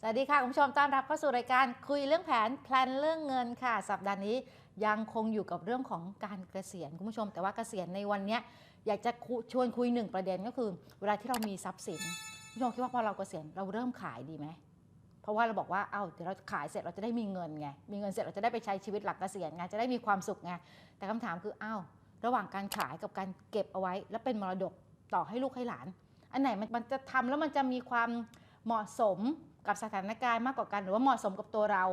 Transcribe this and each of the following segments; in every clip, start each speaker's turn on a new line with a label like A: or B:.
A: สวัสดีค่ะคุณผู้ชมต้อนรับเข้าสู่รายการคุยเรื่องแผนแพลนเรื่องเงินค่ะ สัปดาห์นี้ยังคงอยู่กับเรื่องของการเกษียณคุณผู้ชม แต่ว่าเกษียณในวันนี้อยากจะชวนคุยหนึ่งประเด็นก็คือ เวลาที่เรามีทรัพย์สินคุณผู้ชมคิดว่าพอเราเกษียณเราเริ่มขายดีไหมเพราะว่าเราบอกว่าเอ้าเดี๋ยวเราขายเสร็จเราจะได้มีเงินไงมีเงินเสร็จเราจะได้ไปใช้ชีวิตหลังเกษียณไงจะได้มีความสุขไงแต่คำถามคืออ้าวระหว่างการขายกับการเก็บเอาไว้ แล้วเป็นมรดกต่อให้ลูกให้หลาน อันไหนมันมันจะทำแล้วมันจะมีความเหมาะสม กับสถานการณ์มากกว่ากัน หรือว่าเหมาะสมกับตัวเรา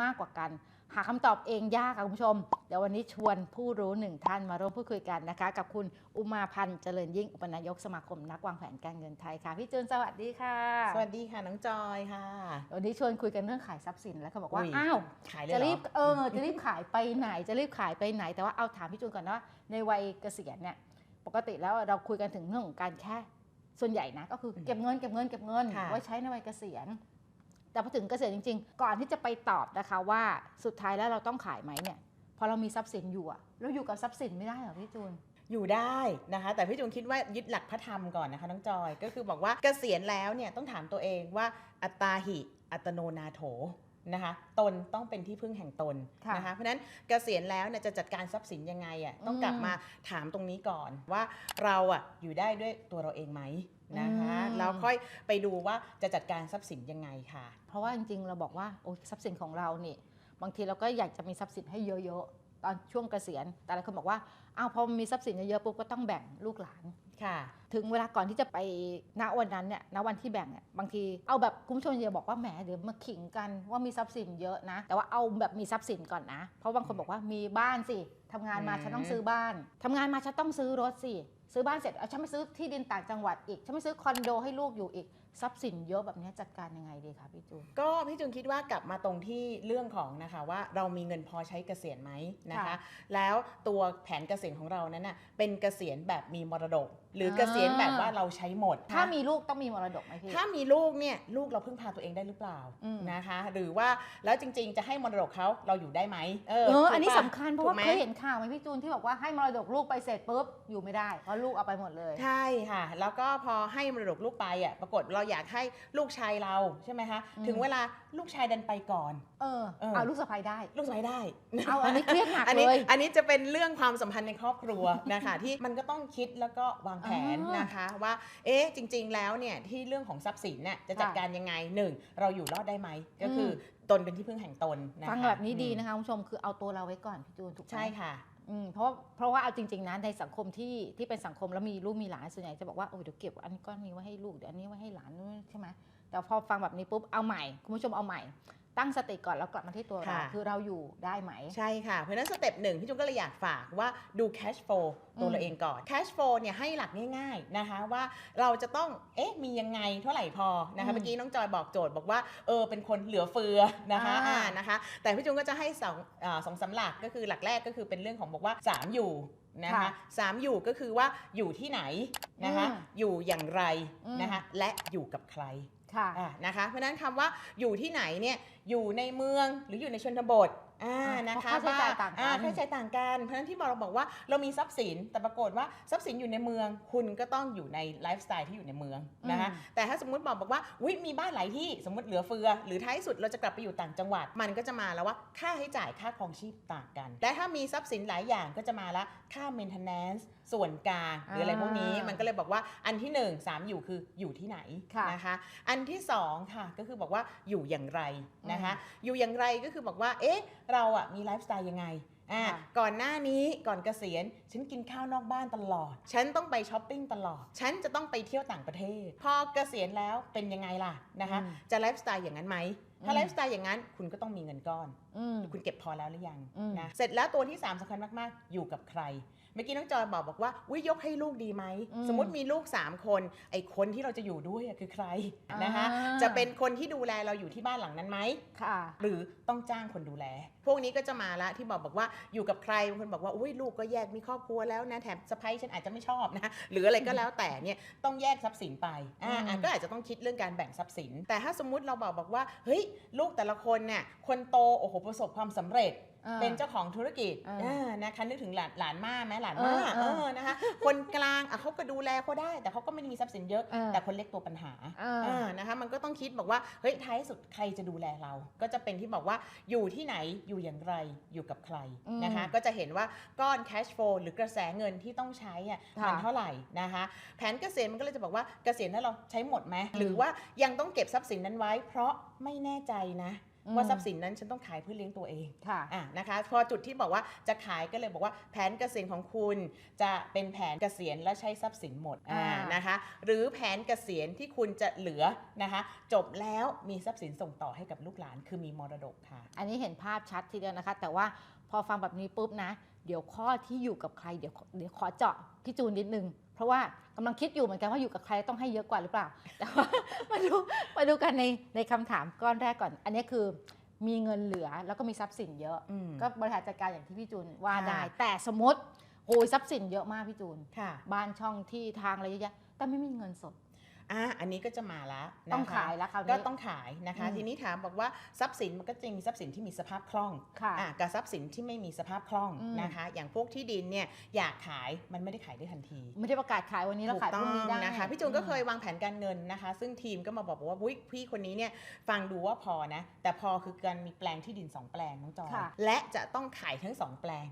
A: มากกว่ากัน หาคำตอบเองยากค่ะคุณผู้ชม เดี๋ยววันนี้ชวนผู้รู้หนึ่งท่านมาร่วมพูดคุยกันนะคะ กับคุณอุมาพันธ์เจริญยิ่งอุปนายกสมาคมนักวางแผนการเงินไทยค่ะพี่จูนสวัสดีค่ะ
B: สวัสดีค่ะน้องจอยค่ะ
A: วันนี้ชวนคุยกันเรื่องขายทรัพย์สินแล้วเขาบอกว่า
B: อุ๊ย
A: อ้าว
B: ขายเลย
A: จะ
B: เหร
A: รี
B: อบ
A: เออจะรีบขายไปไหน จะรีบขายไปไหน แต่ว่าเอาถามพี่จูนก่อนนะว่าในวัยเกษียณเนี่ยปกติแล้วเราคุยกันถึงเรื่องของการแค่ส่วนใหญ่นะก็คือเก็บเงินเก็บเงินเก็บเงิน
B: ค่ะ
A: ไว้ใช้ในวัยเกษียณ แต่พอถึงเกษียณจริง ๆ ก่อนที่จะไปตอบนะคะว่าสุดท้ายแล้วเราต้องขายไหมเนี่ยพอเรามีทรัพย์สินอยู่อะเราอยู่กับทรัพย์สินไม่ได้เหรอพี่จูน
B: อยู่ได้นะคะ แต่พี่จูนคิดว่ายึดหลักพระธรรมก่อนนะคะน้องจอยก็คือบอกว่าเกษียณแล้วเนี่ยต้องถามตัวเองว่าอัตตาหิ อัตโนนาโถ นะคะตนต้องเป็นที่พึ่งแห่งตน
A: ค่ะ
B: นะคะเพราะฉะนั้นเกษียณแล้วเนี่ยจะจัดการทรัพย์สินยังไงอะต้องกลับ
A: อืม
B: มาถามตรงนี้ก่อนว่าเราอะอยู่ได้ด้วยตัวเราเองไหมนะคะ
A: อืม
B: แล้วค่อยไปดูว่าจะจัดการทรัพย์สินยังไงค่ะ
A: เพราะว่าจริงๆเราบอกว่าโอ้ทรัพย์สินของเรานี่บางทีเราก็อยากจะมีทรัพย์สินให้เยอะๆ ตอนช่วงเกษียณ แต่หลายคนบอกว่าอ้าวพอมีทรัพย์สินเยอะๆปุ๊บก็ต้องแบ่งลูกหลาน
B: ค่ะ
A: ถึงเวลาก่อนที่จะไปณวันนั้นเนี่ยณวันที่แบ่งเนี่ยบางทีเอาแบบคุณผู้ชมอย่าบอกว่าแหมเดี๋ยวมาขิงกันว่ามีทรัพย์สินเยอะนะ แต่ว่าเอาแบบมีทรัพย์สินก่อนนะ เพราะบางคนบอกว่ามีบ้านสิทำงานมา
B: อืม
A: ฉันต้องซื้อบ้านทำงานมาฉันต้องซื้อรถสิซื้อบ้านเสร็จเอาฉันไม่ซื้อที่ดินต่างจังหวัดอีกฉันไม่ซื้อคอนโดให้ลูกอยู่อีกทรัพย์สินเยอะแบบนี้จัดการยังไงดีคะพี่จูน
B: ก็พี่จุนคิดว่ากลับมาตรงที่เรื่องของนะคะว่าเรามีเงินพอใช้เกษียณไหมนะคะ
A: ค่ะ
B: แล้วตัวแผนเกษียณของเรานั้นน่ะเป็นเกษียณแบบมีมรดก หรืออาเกษียณแบบว่าเราใช้หมด
A: ถ้ามีลูกต้องมีมรดกไหมพี่
B: ถ้ามีลูกเนี่ยลูกเราพึ่งพาตัวเองได้หรือเปล่า
A: อืม
B: นะคะ หรือว่าแล้วจริง ๆ จะให้มรดกเขาเราอยู่ได้ไหมเอ
A: เออ
B: ถูก
A: อันนี้
B: ปะ
A: สำคัญเพราะว่า
B: ถูกไหม
A: เคยเห็นข่าวไหมพี่จูนที่บอกว่าให้มรดกลูกไปเสร็จปุ๊บอยู่ไม่ได้เพราะลูกเอาไปหมดเลย
B: ใช่ค่ะ แล้วก็พอให้มรดกลูกไปอะปรากฏเราอยากให้ลูกชายเราใช่ไหมคะ
A: อืม
B: ถึงเวลาลูกชายดันไปก่อน
A: เออ
B: เออ
A: เอาลูกสะใภ้ได้
B: ลูกชายได้
A: เอาอันนี้เครียดหนัก
B: อันนี้
A: เลย
B: อันนี้จะเป็นเรื่องความสัมพันธ์ในครอบครัวนะคะที่มันก็ต้องคิดแล้วก็วางแผน
A: อ่าน
B: นะคะว่าเอ๊ะจริง ๆ แล้วเนี่ยที่เรื่องของทรัพย์สินเนี่ยจะจัด
A: ค่ะ
B: การยังไงหนึ่งเราอยู่รอดได้ไหมก็คืออตนเป็นที่พึ่งแห่งตนนะคะ
A: ฟังแบบนี้ดี
B: อืม
A: นะคะคุณผู้ชมคือเอาตัวเราไว้ก่อนพี่จูนถูกไหม
B: ใช่ค่ะ
A: อืมเพราะเพราะว่าเอาจริงๆนะในสังคมที่ที่เป็นสังคมแล้วมีลูกมีหลานส่วนใหญ่จะบอกว่าโอ้ยเดี๋ยวเก็บอันก้อนนี้ไว้ให้ลูกเดี๋ยวอันนี้ไว้ให้หลานใช่ไหมแต่พอฟังแบบนี้ปุ๊บเอาใหม่คุณผู้ชมเอาใหม่ ตั้งสติก่อนแล้วกลับมาที่ตัวเรา
B: ค่ะ
A: คือเราอยู่ได้ไหม
B: ใช่ค่ะ เพราะฉะนั้นสเต็ปหนึ่งพี่จุนก็เลยอยากฝากว่าดู cash flow ตัว
A: อืม
B: เราเองก่อน cash flow เนี่ยให้หลักง่ายๆนะคะว่าเราจะต้องเอ๊ะมียังไงเท่าไหร่พอนะคะเมื่อกี้น้องจอยบอกโจทย์บอกว่าเออเป็นคนเหลือเฟือนะคะอ่านะคะ แต่พี่จุนก็จะให้สองอาสองสามหลักก็คือหลักแรกก็คือเป็นเรื่องของบอกว่า 3 อยู่นะคะ
A: ค่ะ
B: สามอยู่ก็คือว่าอยู่ที่ไหนนะคะ
A: อืม
B: อยู่อย่างไร
A: อืม
B: นะคะและอยู่กับใคร
A: ค่ะ
B: อ่านะคะ เพราะฉะนั้นคำว่าอยู่ที่ไหนเนี่ยอยู่ในเมืองหรืออยู่ในชนบทอ่า
A: อ่า
B: นะคะ
A: เพราะค่าใช้จ่ายต่างกัน
B: อ่ค่าใช้จ่ายต่างกัน เพราะฉะนั้นที่บอกเราบอกว่าเรามีทรัพย์สิน แต่ปรากฏว่าทรัพย์สินอยู่ในเมือง คุณก็ต้องอยู่ในไลฟ์สไตล์ที่อยู่ในเมืองนะคะ
A: อืม
B: แต่ถ้าสมมติบอกบอกว่าวิมีบ้านหลายที่สมมติเหลือเฟือ หรือท้ายสุดเราจะกลับไปอยู่ต่างจังหวัด มันก็จะมาแล้วว่าค่าใช้จ่ายค่าครองชีพต่างกัน และถ้ามีทรัพย์สินหลายอย่างก็จะมาละค่า maintenance ส่วนกลางหรืออะไรพวกนี้
A: อ่ามั
B: มันก็เลยบอกว่าอันที่หนึ่งสามอยู่คืออยู่ที่ไหน
A: ค่ะ
B: นะคะอันที่สองค่ะก็คือบอกว่าอยู่อย่างไรนะคะ
A: อื
B: อยู่อย่างไรก็คือบอกว่าเอ๊ะเราอะมีไลฟ์สไตล์ยังไงอ่า
A: ค่ะ
B: ก่อนหน้านี้ก่อนเกษียณฉันกินข้าวนอกบ้านตลอด ฉันต้องไปช้อปปิ้งตลอด ฉันจะต้องไปเที่ยวต่างประเทศ พอเกษียณแล้วเป็นยังไงล่ะนะคะ
A: อืม
B: จะไลฟ์สไตล์อย่างนั้นไหมถ้า
A: อืม
B: ไลฟ์สไตล์อย่างนั้นคุณก็ต้องมีเงินก้อน
A: อืม
B: คุณเก็บพอแล้วหรือยัง
A: อืม
B: นะเสร็จแล้วตัวที่ 3สำคัญมาก ๆ อยู่กับใครเมื่อกี้น้องจอยบอกบอกว่าวิยกให้ลูกดีไหม
A: อืม
B: สมมติมีลูก 3 คน ไอ้คนที่เราจะอยู่ด้วยอะคือใครนะคะ
A: อ่า
B: จะเป็นคนที่ดูแลเราอยู่ที่บ้านหลังนั้นไหม
A: ค่ะ
B: หรือต้องจ้างคนดูแล พวกนี้ก็จะมาละที่บอกบอกว่าอยู่กับใครบางคนบอกว่าอุ้ยลูกก็แยกมีครอบครัวแล้วนะแถมสะพ้ยฉันอาจจะไม่ชอบนะหรืออะไรก็แล้วแต่เนี่ยต้องแยกทรัพย์สินไปอ่า
A: อืม
B: อะก็อาจจะต้องคิดเรื่องการแบ่งทรัพย์สิน แต่ถ้าสมมุติเราบอกบอกว่าเฮ้ยลูกแต่ละคนเนี่ยคนโตโอ้โหประสบความสำเร็จ
A: อ่า
B: เป็นเจ้าของธุรกิจ
A: อ่า
B: อ่านะคะนึกถึงหลานหลานม่าไหมหลานม่า
A: เออ
B: เอ
A: เออ
B: อนะคะคนกลางอะเขาก็ดูแลเขาได้ แต่เขาก็ไม่ได้มีทรัพย์สินเยอะ
A: เออ
B: แต่คนเล็กตัวปัญหา
A: เออ
B: อ่านะคะมันก็ต้องต้องคิดบอกว่าเฮ้ยท้ายสุดใครจะดูแลเรา ก็จะเป็นที่บอกว่าอยู่ที่ไหนอยู่อย่างไรอยู่กับใคร
A: อืม
B: นะคะก็จะเห็นว่าก้อน cash flow หรือกระแสเงินที่ต้องใช้อะ
A: ค่ะ
B: มันเท่าไหร่นะคะแผนเกษียณมันก็เลยจะบอกว่าเกษียณแล้วเราใช้หมดไหม
A: อืม
B: หรือว่ายังต้องเก็บทรัพย์สินนั้นไว้ เพราะไม่แน่ใจนะ
A: อืม
B: ว่าทรัพย์สินนั้นฉันต้องขายเพื่อเลี้ยงตัวเอง
A: ค่ะ
B: อะนะคะพอจุดที่บอกว่าจะขายก็เลยบอกว่าแผนเกษียณของคุณจะเป็นแผนเกษียณและใช้ทรัพย์สินหมดอ่า
A: อ่าน
B: นะคะหรือแผนเกษียณที่คุณจะเหลือนะคะจบแล้วมีทรัพย์สินส่งต่อให้กับลูกหลาน คือมีมรดกค่ะ
A: อันนี้เห็นภาพชัดทีเดียวนะคะ แต่ว่าพอฟังแบบนี้ปุ๊บนะ เดี๋ยวข้อที่อยู่กับใครเดี๋ยวเดี๋ยวขอเจาะพี่จูนนิดนึง เพราะว่ากำลังคิดอยู่เหมือนกันว่าอยู่กับใครต้องให้เยอะกว่าหรือเปล่า แต่ว่ามาดูมาดูกันในในคำถามก้อนแรกก่อน อันนี้คือมีเงินเหลือแล้วก็มีทรัพย์สินเยอะ
B: อืม
A: ก็บริหารจัดการอย่างที่พี่จูนว่า
B: ค่ะ
A: ได้แต่สมมติโอ้ยทรัพย์สินเยอะมากพี่จูน
B: ค่ะ
A: บ้านช่องที่ทางอะไรเยอะแยะแต่ไม่มีเงินสด
B: อะอันนี้ก็จะมาแล้วนะคะ
A: ต้องขายแล้วคราวนี้
B: ก็ต้องขายนะคะ
A: อืม
B: ทีนี้ถามบอกว่าทรัพย์สินมันก็จะมีทรัพย์สินที่มีสภาพคล่อง
A: ค่ะ
B: อะกับทรัพย์สินที่ไม่มีสภาพคล่อง
A: อืม
B: นะคะ อย่างพวกที่ดินเนี่ยอยากขายมันไม่ได้ขายได้ทันที
A: ไม่ได้ประกาศขายวันนี้แล้วขายพรุ่งนี้ได้
B: นะคะพี่จูนก็เคยวางแผนการเงินนะคะ ซึ่งทีมก็มาบอกว่าอุ๊ยพี่คนนี้เนี่ยฟังดูว่าพอนะแต่พอคือการมีแปลงที่ดิน 2 แปลงน้องจอย
A: ค่ะ
B: และจะต้องขายทั้ง 2 แปลง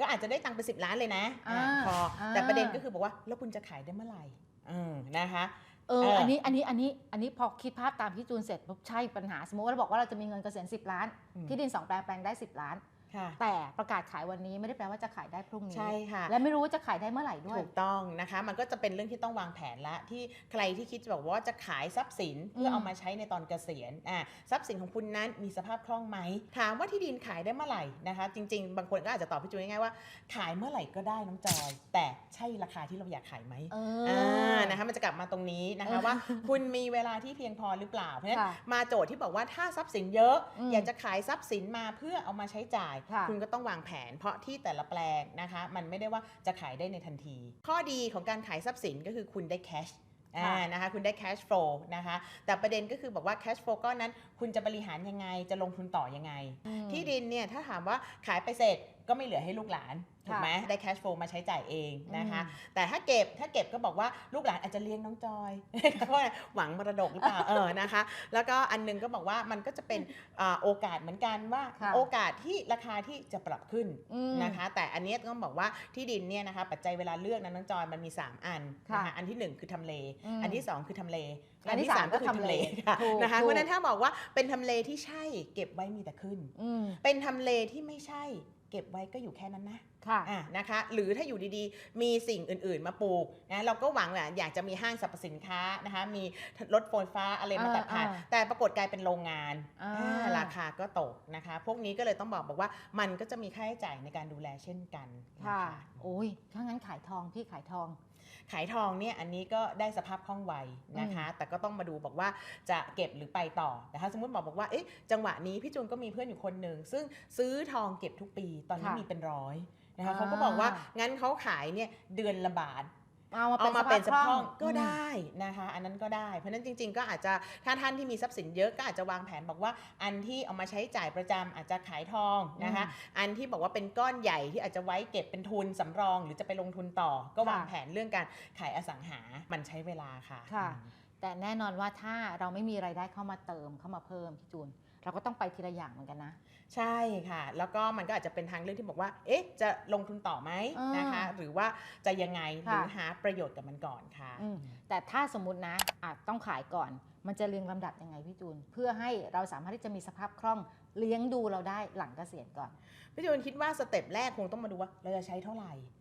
B: ก็อาจจะได้ตังค์ไปสิล้านเลยนะ
A: อ่า
B: อะพออาแต่ประเด็นก็คือบอกว่าแล้วคุณจะขายได้เมื่อไหร่เออนะคะ
A: เออ
B: เอออั
A: อันนี้อันนี้อันนี้อันนี้พอคิดภาพตามพี่จูนเสร็จปุ๊บใช่ปัญหาสมมติว่าเราบอกว่าเราจะมีเงินเกษียณ10 ล้าน
B: อืม
A: ที่ดิน2แปลงแปลงได้ 10 ล้าน
B: ค่ะ
A: แต่ประกาศขายวันนี้ไม่ได้แปลว่าจะขายได้พรุ่งนี้
B: ใช่ค่ะ
A: และไม่รู้ว่าจะขายได้เมื่อไหร่ด้วย
B: ถูกต้องนะคะ มันก็จะเป็นเรื่องที่ต้องวางแผนละที่ใครที่คิดจะบอกว่าจะขายทรัพย์สินเพื่อ
A: ม
B: เอามาใช้ในตอนเกษียณอ่าทรัพย์สินของคุณนั้นมีสภาพคล่องไหมถามว่าที่ดินขายได้เมื่อไหร่นะคะ จริง ๆ บางคนก็อาจจะตอบพี่จูนง่ายๆว่าขายเมื่อไหร่ก็ได้น้องจอย แต่ใช่ราคาที่เราอยากขายไหม
A: เอ
B: อ่
A: อา
B: นะคะมันจะกลับมาตรงนี้นะคะ
A: เออ
B: ว่า คุณมีเวลาที่เพียงพอหรือเปล่าเพราะฉะนั้น
A: ค่ะ
B: มาโจทย์ที่บอกว่าถ้าทรัพย์สินเยอะ
A: อืม
B: อยากจะขายทรัพย์สินมาเพื่อเอามาใช้จ่าย
A: ค่ะ
B: คุณก็ต้องวางแผน เพราะที่แต่ละแปลงนะคะ มันไม่ได้ว่าจะขายได้ในทันที ข้อดีของการขายทรัพย์สินก็คือคุณได้แคชอ่า
A: ค่ะ
B: นะคะคุณได้ cash flow นะคะแต่ประเด็นก็คือบอกว่า cash flow ก้อนนั้น คุณจะบริหารยังไงจะลงทุนต่อยังไง
A: อืม
B: ที่ดินเนี่ยถ้าถามว่าขายไปเสร็จก็ไม่เหลือให้ลูกหลาน ถูกไหมได้ cash flow มาใช้จ่ายเองนะคะ
A: อืม
B: แต่ถ้าเก็บถ้าเก็บก็บอกว่าลูกหลานอาจจะเลี้ยงน้องจอยเพราะว่าหวังมรดกหรือเปล่าเออนะคะ แล้วก็อันหนึงก็บอกว่ามันก็จะเป็นอ่าโอกาสเหมือนกันว่า
A: ค่ะ
B: โอกาสที่ราคาที่จะปรับขึ้น
A: อืม
B: นะคะ แต่อันเนี้ยต้องบอกว่าที่ดินเนี่ยนะคะปัจจัยเวลาเลือกนะน้องจอยมันมี 3 อัน
A: ค่ะ
B: นะคะอันที่ 1 คือทำเล
A: อืม
B: อันที่ 2 คือทำเล
A: อันที่สามก็ทำเล
B: ค่ะ
A: ถูก
B: นะคะ
A: ถูก
B: เพราะฉะนั้นถ้าบอกว่าเป็นทำเลที่ใช่เก็บไว้มีแต่ขึ้น
A: อืม
B: เป็นทำเลที่ไม่ใช่ เก็บไว้ก็อยู่แค่นั้นนะ
A: ค่ะ
B: อะนะคะ หรือถ้าอยู่ดีๆ มีสิ่งอื่นๆ มาปลูกนะเราก็หวังแหละอยากจะมีห้างสรรพสินค้านะคะมีรถไฟฟ้าอะไรมาตัดผ่าน
A: อ่าอ่า
B: แต่ปรากฏกลายเป็นโรงงาน
A: อ่า
B: อ่าราคาก็ตกนะคะ พวกนี้ก็เลยต้องบอกบอกว่ามันก็จะมีค่าใช้จ่ายในการดูแลเช่นกันน
A: ค่ะ โอ้ยถ้างั้นขายทองพี่ขายทอง
B: ขายทองเนี่ยอันนี้ก็ได้สภาพคล่องไวนะคะ แต่ก็ต้องมาดูบอกว่าจะเก็บหรือไปต่อนะคะสมมติบอกบอกว่าเอ๊ะจังหวะนี้พี่จูนก็มีเพื่อนอยู่คนหนึ่งซึ่งซื้อทองเก็บทุกปีตอนนี้
A: ค่ะ
B: มีเป็นร้อยนะคะ
A: อ่า
B: เขาก็บอกว่างั้นเขาขายเนี่ยเดือนละบาท
A: เอามา
B: เอา
A: เป็น
B: มาเป็น
A: ส
B: ส
A: ภา
B: ภา
A: พ
B: พ
A: ค
B: ค
A: ล่
B: ล่
A: อ
B: องงก็ได้นะคะอันนั้นก็ได้เพราะฉะนั้นจริง ๆ ก็อาจจะถ้าท่านที่มีทรัพย์สินเยอะก็อาจจะวางแผนบอกว่า อันที่เอามาใช้จ่ายประจำอาจจะขายทองนะคะอันที่บอกว่าเป็นก้อนใหญ่ที่อาจจะไว้เก็บเป็นทุนสำรอง หรือจะไปลงทุนต่อ ก็วาง
A: ค่ะ
B: แผนเรื่องการขายอสังหามันใช้เวลาค่ะ
A: ค่ะ
B: อืม
A: แต่แน่นอนว่าถ้าเราไม่มีไรายได้เข้ามาเติมเข้ามาเพิ่มพี่จูนเราก็ต้องไปทีละอย่างเหมือนกันนะ
B: ใช่ค่ะ แล้วก็มันก็อาจจะเป็นทางเลือกที่บอกว่า เอ๊ะ จะลงทุนต่อไหม
A: อ่าน
B: นะคะ หรือว่าจะยังไงห
A: ค่ะ
B: รือหาประโยชน์กับมันก่อนค่ะ
A: อืมแต่ถ้าสมมตินะอาจต้องขายก่อน มันจะเรียงลำดับยังไงพี่จูน เพื่อให้เราสามารถที่จะมีสภาพคล่องเลี้ยงดูเราได้หลังเกษียณก่อน
B: พี่จูนคิดว่าสเต็ปแรกคงต้องมาดูว่าเราจะใช้เท่าไหร่เ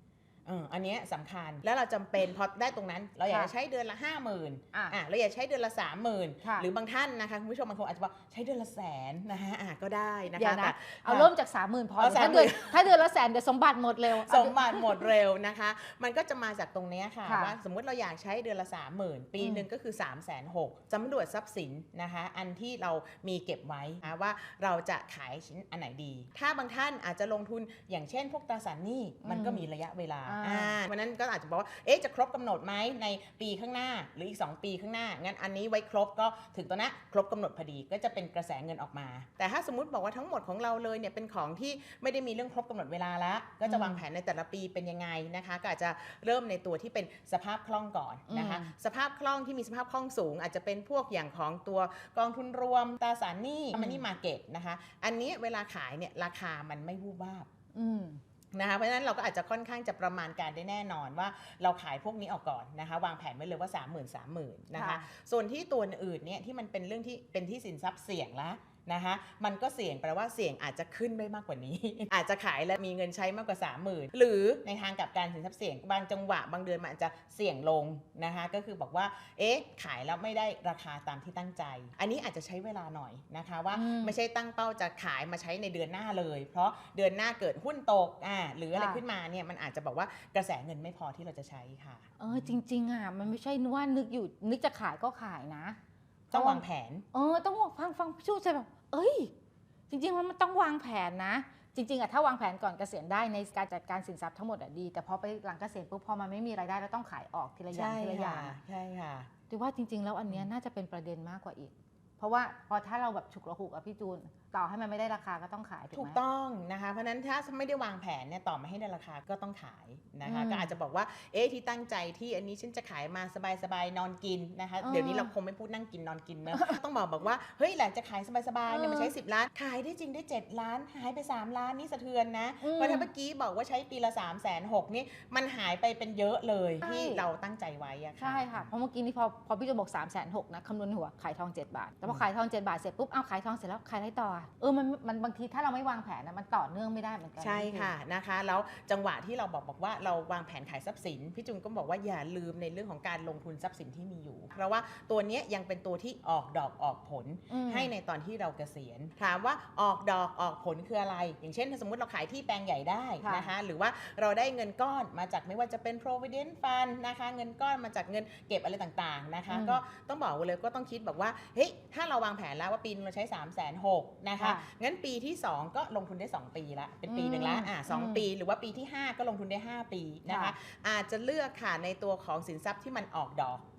B: อออันเนี้ยสำคัญแล้วเราจำเป็นพอได้ตรงนั้น เราอยากจะ
A: ค่ะ
B: ใช้เดือนละห้าหมื่น
A: อะ
B: อะเราอยากใช้เดือนละสามหมื่น
A: ค่ะ
B: หรือบางท่านนะคะคุณผู้ชมบางคนอาจจะบอกใช้เดือนละแสนนะฮะอะก็ได้นะ
A: เดี๋ย
B: คะ
A: วนะ
B: แต่
A: เอาเริ่มจากสามหมื่นพอ
B: เอา
A: ถ้าเดือน
B: 30,000
A: ถ้าเดือนละแสนเดี๋ยวสมบัติหมดเร็ว
B: สมบัติหมดเร็วนะคะ มันก็จะมาจากตรงเนี้ยค่ะ
A: ค่ะ
B: ว่าสมมุติเราอยากใช้เดือนละ 3 0,000 ปี
A: อืม
B: หนึ่งก็คือ 3 6 0 0 0สำรวจทรัพย์สินนะคะอันที่เรามีเก็บไว้นะว่าเราจะขายชิ้นอันไหนดี ถ้าบางท่านอาจจะลงทุนอย่างเช่น พวกตราสารหนี้มันก็มีระยะเวลา
A: อ่อ่า
B: เพราะฉะนั้นก็อาจจะบอกว่าเอ๊ะจะครบกำหนดไหมในปีข้างหน้าหรืออีก 2 ปีข้างหน้า งั้นอันนี้ไว้ครบก็ถึงตอนนั้นครบกำหนดพอดีก็จะเป็นกระแสเงินออกมา แต่ถ้าสมมติบอกว่าทั้งหมดของเราเลยเนี่ยเป็นของที่ไม่ได้มีเรื่องครบกำหนดเวลาแล้วก็จะวางแผนในแต่ละปีเป็นยังไงนะคะ ก็อาจจะเริ่มในตัวที่เป็นสภาพคล่องก่อนนะคะ
A: อืม
B: สภาพคล่องที่มีสภาพคล่องสูง อาจจะเป็นพวกอย่างของตัวกองทุนรวมตราสารหนี้
A: อืม
B: มันนี่มาเก็ตนะคะ อันนี้เวลาขายเนี่ยราคามันไม่วูบวาบ
A: อืม
B: นะคะเพราะฉะนั้นเราก็อาจจะค่อนข้างจะประมาณการได้แน่นอนว่าเราขายพวกนี้ออกก่อนนะคะ วางแผนไว้เลยว่า 3 0 0 0 0 3 0,000นะคะ
A: ค่ะ
B: ส่วนที่ตัวอื่นเนี่ยที่มันเป็นเรื่องที่เป็นที่สินทรัพย์เสี่ยงละ นะคะมันก็เสี่ยงแปลว่าเสี่ยงอาจจะขึ้นได้มากกว่านี้ อาจจะขายแล้วมีเงินใช้มากกว่า 30,000 หรือในทางกลับการสินทรัพย์เสี่ยงบางจังหวะบางเดือนมันอาจจะเสี่ยงลงนะคะก็คือบอกว่าเอ๊ะขายแล้วไม่ได้ราคาตามที่ตั้งใจ อันนี้อาจจะใช้เวลาหน่อยนะคะว่า
A: อืม
B: ไม่ใช่ตั้งเป้าจะขายมาใช้ในเดือนหน้าเลย เพราะเดือนหน้าเกิดหุ้นตกอ่าหรืออะไร
A: ค่ะ
B: ขึ้นมาเนี่ยมันอาจจะบอกว่ากระแสเงินไม่พอที่เราจะใช้ค่ะ
A: เออจริงๆอะมันไม่ใช่ว่านึกอยู่นึกจะขายก็ขายนะ
B: ต้องวางแผน
A: เออ ต้องฟังฟังพี่ชูใจแบบ เอ้ย จริงๆมันต้องวางแผนนะ จริงๆอะถ้าวางแผนก่อนเกษียณได้ในการจัดการสินทรัพย์ทั้งหมดอะดี แต่พอไปหลังเกษียณปุ๊บพอมันไม่มีรายได้แล้วต้องขายออกทีละอย่าง
B: ใช่
A: ทีละอย่า
B: ค่ะ
A: ง
B: ใช่ค่ะ
A: ดูว่าจริงๆ แล้วอันเนี้ยน่าจะเป็นประเด็นมากกว่าอีก เพราะว่าพอถ้าเราแบบฉุกระหุกอะพี่จูน ต่อให้มันไม่ได้ราคาก็ต้องขายถูก
B: ถู
A: ไห
B: ก
A: ม
B: ต้องนะคะ เพราะฉะนั้นถ้าไม่ได้วางแผนเนี่ยต่อมาให้ได้ราคาก็ต้องขายนะคะ
A: อืม
B: ก็อาจจะบอกว่าเอ๊ะที่ตั้งใจที่อันนี้ฉันจะขายมาสบายๆนอนกินนะคะ
A: เออ
B: เดี๋ยวนี้เราคงไม่พูดนั่งกินนอนกินเนอะ ต้องบอกบอกว่าเฮ้ยหลังจะขายสบายๆเนี่ย
A: เออ
B: มันใช้ 10 ล้าน ขายได้จริงได้ 7 ล้าน หายไป 3 ล้านนี่สะเทือนนะ
A: อืม
B: เพราะถ้าเมื่อกี้บอกว่าใช้ปีละ3ามแสนหกนี่มันหายไปเป็นเยอะเลย
A: ใช่
B: ที่เราตั้งใจไว้อะค่ะ
A: ใช่ค่ะ เพราะเมื่อกี้นี่พอพอพี่จูนบอก3ามแสนหกนะคำนวณหัวขายทอง 7 บาทแต่พอขายทอง7บาทเสร็จปุ๊บเอาขายทองเสร็จแล้วขายอะไรต่ออะเออมันมันบางทีถ้าเราไม่วางแผนนะมันต่อเนื่องไม่ได้เหมือนกัน
B: ใช่ค่ะนะคะแล้วจังหวะที่เราบอกบอกว่าเราวางแผนขายทรัพย์สินพี่จุนก็บอกว่าอย่าลืมในเรื่องของการลงทุนทรัพย์สินที่มีอยู่ เพราะว่าตัวเนี้ยยังเป็นตัวที่ออกดอกออกผล
A: อืม
B: ให้ในตอนที่เราเกษียณ ถามว่าออกดอกออกผลคืออะไร อย่างเช่นถ้าสมมติเราขายที่แปลงใหญ่ได้
A: ค่ะ
B: นะคะหรือว่าเราได้เงินก้อนมาจากไม่ว่าจะเป็น provident fund นะคะเงินก้อนมาจากเงินเก็บอะไรต่างๆนะคะ
A: อืม
B: ก็ต้องบอกไว้เลยก็ต้องคิดบอกว่าเฮ้ยถ้าเราวางแผนแล้วว่าปีนึงเราใช้3 6 0 0 0นะคะ
A: ค่ะ
B: งั้นปีที่ 2 ก็ลงทุนได้ 2 ปีละเป็นปีหนึ่งละอ่าสอง
A: อืม
B: ปีหรือว่าปีที่ 5 ก็ลงทุนได้ 5 ปีนะคะ
A: ค่ะ
B: อาจจะเลือกค่ะในตัวของสินทรัพย์ที่มันออกดอก